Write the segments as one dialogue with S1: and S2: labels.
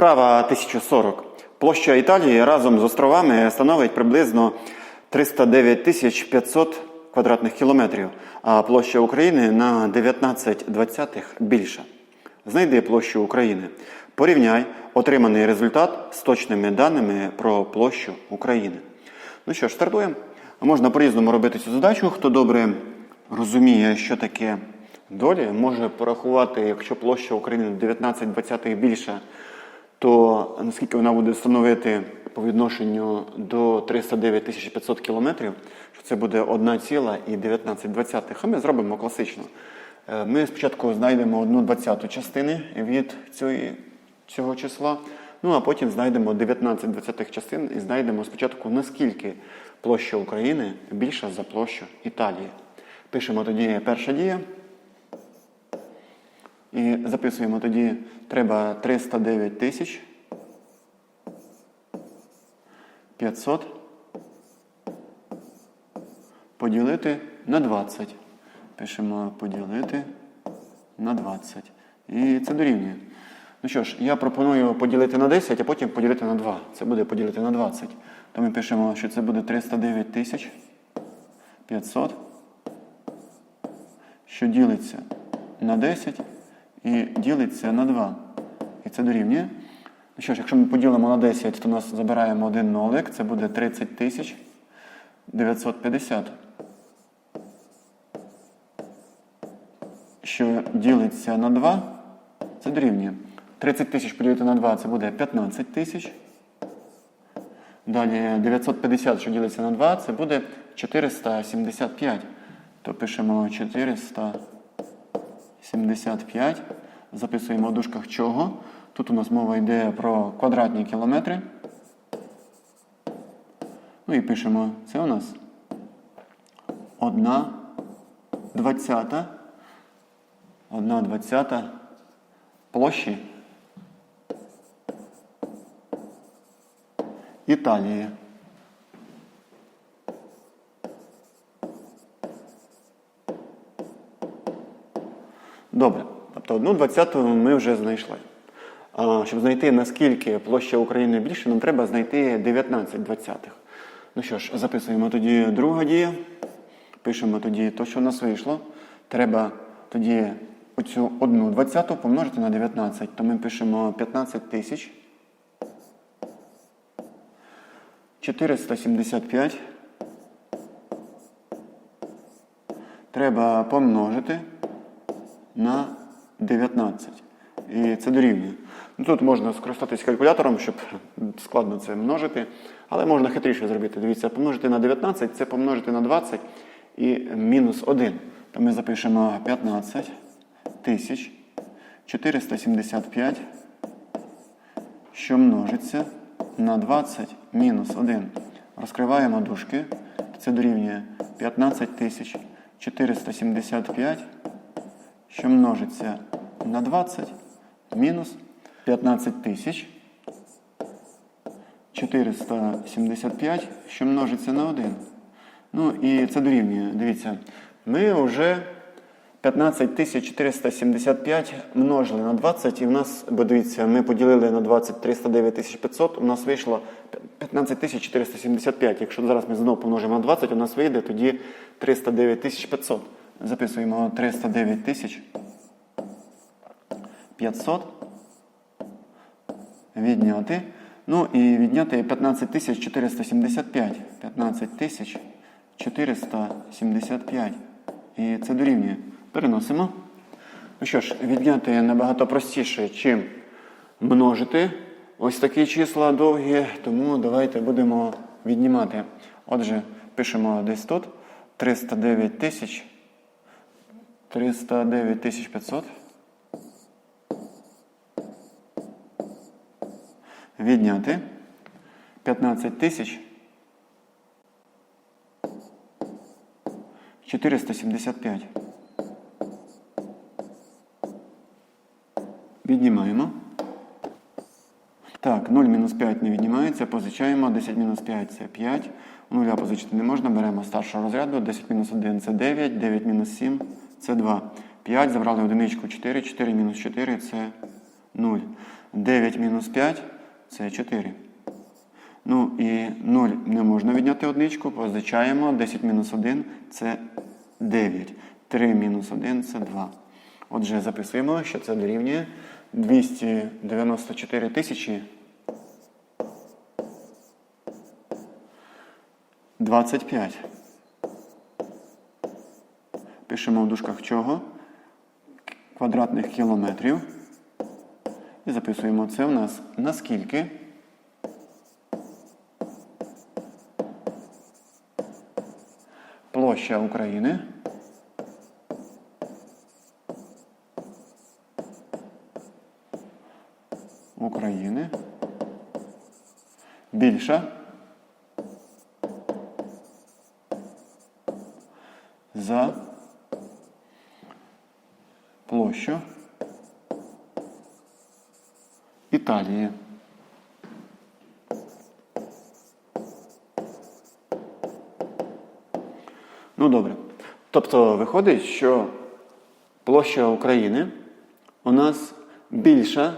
S1: Вправа 1040. Площа Італії разом з островами становить приблизно 309 тисяч 500 квадратних кілометрів, а площа України на 19,20 більша. Знайди площу України. Порівняй отриманий результат з точними даними про площу України. Ну що ж, стартуємо. Можна по-різному робити цю задачу. Хто добре розуміє, що таке долі, може порахувати, якщо площа України 19,20 більша, то наскільки вона буде становити по відношенню до 309 500 кілометрів, що це буде 1,19. А ми зробимо класично. Е, Ми спочатку знайдемо 1 двадцяту частини від цієї, цього числа, ну а потім знайдемо 19 двадцятих частин і знайдемо спочатку, наскільки площа України більша за площу Італії. Пишемо тоді перша дія. І записуємо тоді, треба 309 тисяч 500 поділити на 20. Пишемо поділити на 20. І це дорівнює. Ну що ж, я пропоную поділити на 10, а потім поділити на 2. Це буде поділити на 20. То ми пишемо, що це буде 309 тисяч 500, що ділиться на 10 і ділиться на 2. І це дорівнює. Ну що ж, якщо ми поділимо на 10, то у нас забираємо один нолик, це буде 30 тисяч 950. Що ділиться на 2, це дорівнює. 30 тисяч поділити на 2 це буде 15 тисяч. Далі 950, що ділиться на 2, це буде 475. То пишемо 475. Записуємо в дужках чого. Тут у нас мова йде про квадратні кілометри. Ну і пишемо, це у нас 1 двадцята. 1 двадцята площі Італії. Добре. Тобто одну двадцяту ми вже знайшли. А щоб знайти, наскільки площа України більше, нам треба знайти 19 двадцятих. Ну що ж, записуємо тоді друга дія. Пишемо тоді то, що в нас вийшло. Треба тоді оцю одну двадцяту помножити на 19. То ми пишемо 15 тисяч 475. Треба помножити на 19. І це дорівнює. Ну, Тут можна скористатися калькулятором, щоб складно це множити, але можна хитріше зробити. Дивіться, помножити на 19 це помножити на 20 і мінус 1. То ми запишемо 15 тисяч 475, що множиться на 20 мінус 1. Розкриваємо дужки. Це дорівнює 15 тисяч 475 що множиться на 20 мінус 15 тисяч 475, що множиться на 1. Ну і це дорівнює. Дивіться, ми вже 15 тисяч 475 множили на 20, і в нас, бо дивіться, ми поділили на 20 309 тисяч 500, у нас вийшло 15 тисяч 475. Якщо зараз ми знову помножимо на 20, у нас вийде тоді 309 тисяч 500. Записуємо 309 тисяч 500. Відняти. Ну і відняти 15 тисяч 475. 15 тисяч 475. І це дорівнює. Переносимо. Ну що ж, відняти набагато простіше, чим множити. Ось такі числа довгі, тому давайте будемо віднімати. Отже, пишемо десь тут 309 тисяч 309 тисяч 500. Відняти 15 тисяч 475. Віднімаємо. Так, 0 мінус 5 не віднімається, позичаємо. 10 мінус 5 це 5. У нуля позичити не можна, беремо старшого розряду. 10 мінус 1 це 9, 9 мінус 7 це 2. 5, забрали одиничку 4, 4 мінус 4 це 0. 9 мінус 5 це 4. Ну і 0 не можна відняти одничку, позичаємо. 10 мінус 1 це 9. 3 мінус 1 це 2. Отже, записуємо, що це дорівнює 294 тисячі 25. Пишемо в дужках чого? Квадратних кілометрів. І записуємо це у нас наскільки. Площа України. України. Більша. За площу Італії. Ну добре. Тобто виходить, що площа України у нас більша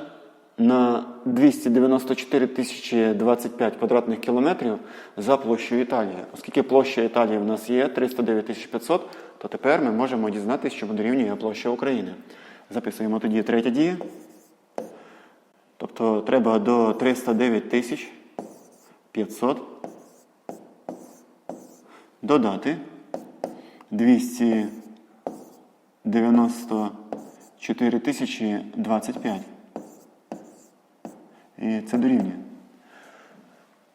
S1: на 294 тисячі 25 квадратних кілометрів за площу Італії. Оскільки площа Італії в нас є 309 тисяч 500, то тепер ми можемо дізнатися, що дорівнює площа України. Записуємо тоді третя дія. Тобто треба до 309 тисяч 500 додати 294 тисячі 25. І це дорівнює.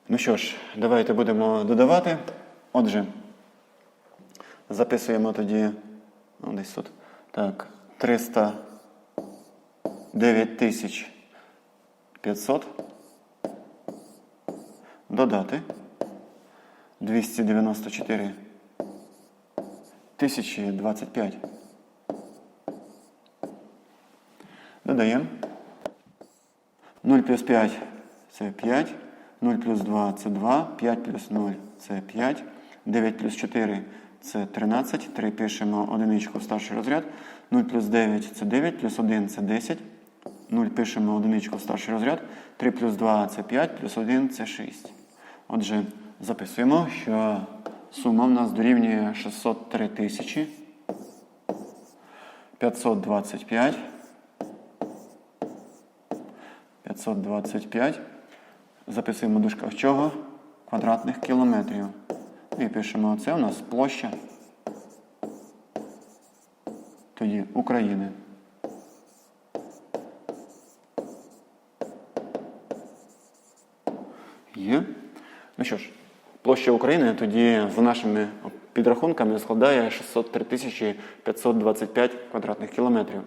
S1: Ну що ж, давайте будемо додавати. Отже, записуємо тоді. Ну, десь тут. Так, 300. 9500. Додати 294 1025. Додаємо. 0 плюс 5 це 5. 0 плюс 2 це 2. 5 плюс 0 це 5. 9 плюс 4 це 13. 3 пишемо одиничку в старший розряд. 0 плюс 9 це 9, плюс 1 це 10. 0 пишемо одиничку в старший розряд, 3 плюс 2 це 5, плюс 1 це 6. Отже, записуємо, що сума в нас дорівнює 603 тисячі 525. 525. Записуємо в дужках чого? Квадратних кілометрів. І пишемо, це у нас площа. Тоді України. Є. Ну що ж, площа України тоді за нашими підрахунками складає 603 тисячі 525 квадратних кілометрів.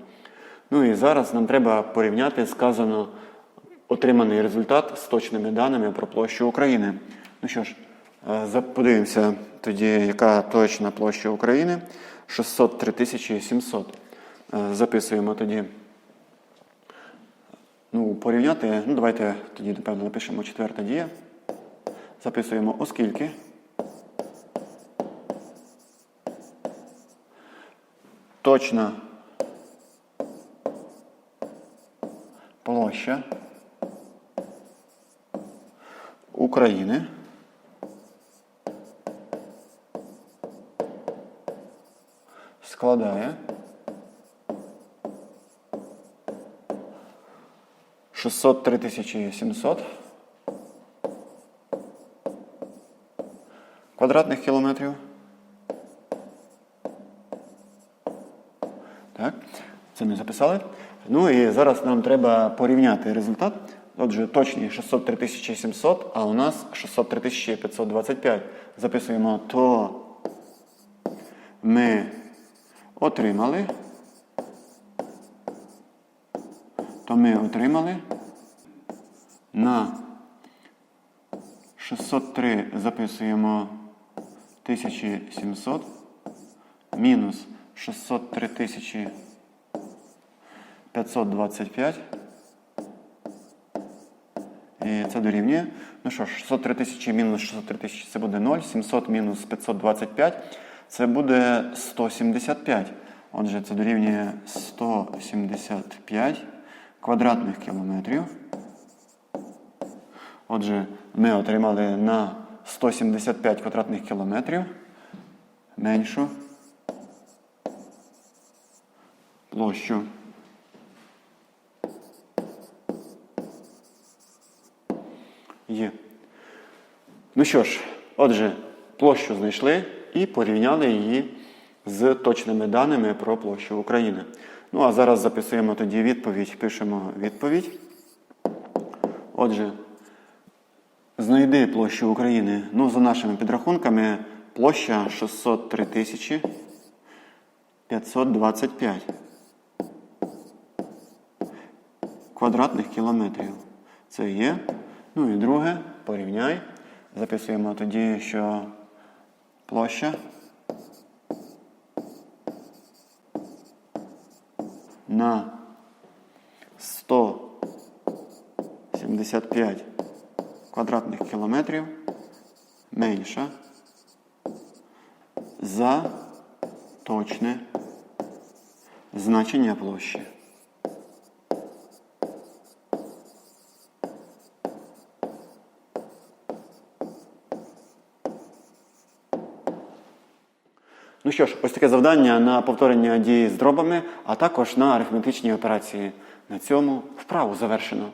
S1: Ну і зараз нам треба порівняти сказано отриманий результат з точними даними про площу України. Ну що ж, е, подивимося тоді, яка точна площа України. 603 тисячі 700. Е, Записуємо тоді. Ну, порівняти. Ну, давайте тоді, напевно, напишемо четверта дія. Записуємо оскільки. Точна площа України складає 603 тисячі 700 квадратних кілометрів. Так, це ми записали. Ну і зараз нам треба порівняти результат. Отже, точні 603 700, а у нас 603 525. Записуємо, то ми отримали. То ми отримали на 603 записуємо 1700 мінус 603 тисячі 525. І це дорівнює. Ну що ж, 603 тисячі мінус 603 тисячі це буде 0. 700 мінус 525 це буде 175. Отже, це дорівнює 175 квадратних кілометрів. Отже, ми отримали на 175 квадратних кілометрів меншу площу. Є. Ну що ж, отже, площу знайшли і порівняли її з точними даними про площу України. Ну а зараз записуємо тоді відповідь, пишемо відповідь. Отже, знайди площу України. Ну, за нашими підрахунками, площа 603 тисячі 525 квадратних кілометрів. Це є. Ну і друге, порівняй. Записуємо тоді, що площа на 175 квадратних кілометрів менша за точне значення площі. Ну що ж, ось таке завдання на повторення дії з дробами, а також на арифметичні операції. На цьому вправу завершено.